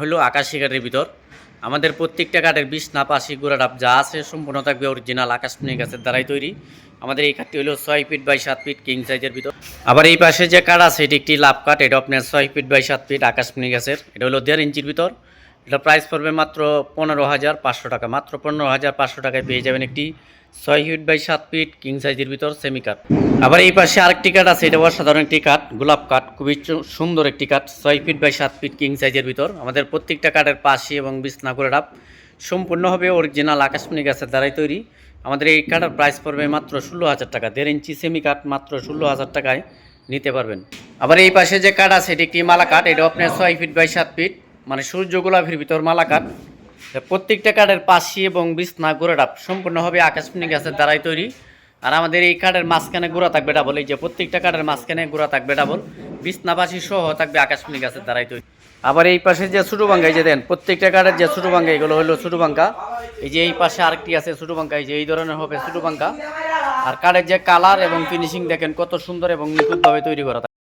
হলো আকাশি কাঠের ভিতর। আমাদের প্রত্যেকটা কাঠের বিষ না পাশি ডাব যা আছে সম্পূর্ণ থাকবে অরিজিনাল আকাশমণি গাছের দ্বারাই তৈরি। আমাদের এই কাঠটি হলো ছয় ফিট বাই সাত ফিট কিং সাইজের ভিতর। আবার এই পাশে যে কাঠ আছে, এটি একটি লাভ কাঠ, এটা আপনার ছয় ফিট বাই সাত ফিট আকাশমণি গাছের। এটা হলো দেড় ইঞ্চির ভিতর। এটা প্রাইস পড়বে মাত্র পনেরো হাজার পাঁচশো টাকা। মাত্র পনেরো হাজার পাঁচশো টাকায় পেয়ে যাবেন একটি ছয় ফিট বাই সাত ফিট কিং সাইজের ভিতর সেমি কাঠ আবার এই পাশে আরেকটি কাঠ আছে, এটা অসাধারণ একটি কাঠ গোলাপ কাঠ খুবই সুন্দর একটি কাঠ ছয় ফিট বাই সাত ফিট কিং সাইজের ভিতর। আমাদের প্রত্যেকটা কাঠের পাশে এবং বিছনা করে ডাব সম্পূর্ণভাবে অরিজিনাল আকাশমণি গাছের দ্বারাই তৈরি। আমাদের এই কাঠের প্রাইস পড়বে মাত্র ষোলো হাজার টাকা। দেড় ইঞ্চি সেমি কাঠ মাত্র ষোলো হাজার টাকায় নিতে পারবেন। আবার এই পাশে যে কাঠ আছে, এটি একটি মালা কাঠ এটা আপনার ছয় ফিট বাই সাত ফিট। মানে সূর্য গোলাপের ভিতর মালা কাঠ প্রত্যেকটা কাঠের পাশি এবং বিছনা গোড়া ডাব সম্পূর্ণভাবে আকাশমণি গাছের দ্বারাই তৈরি। আর আমাদের এই কাঠের মাঝখানে গোড়া থাকবে ডাবল এই যে প্রত্যেকটা কাঠের মাঝখানে গোড়া থাকবে ডাবল বিছনা পাশি সহ থাকবে আকাশমণি গাছের দ্বারাই তৈরি। আবার এই পাশে যে ছোটো বাঙ্গা, এই যে দেন, প্রত্যেকটা কাঠের যে ছোটো বাঙ্গা, এগুলো হলো ছোটো বাঙ্গা। এই যে এই পাশে আরেকটি আছে ছোটো বাঙ্গা, এই যে এই ধরনের হবে ছোটো বাঙ্গা। আর কাঠের যে কালার এবং ফিনিশিং দেখেন কত সুন্দর এবং নিখুঁতভাবে তৈরি করা।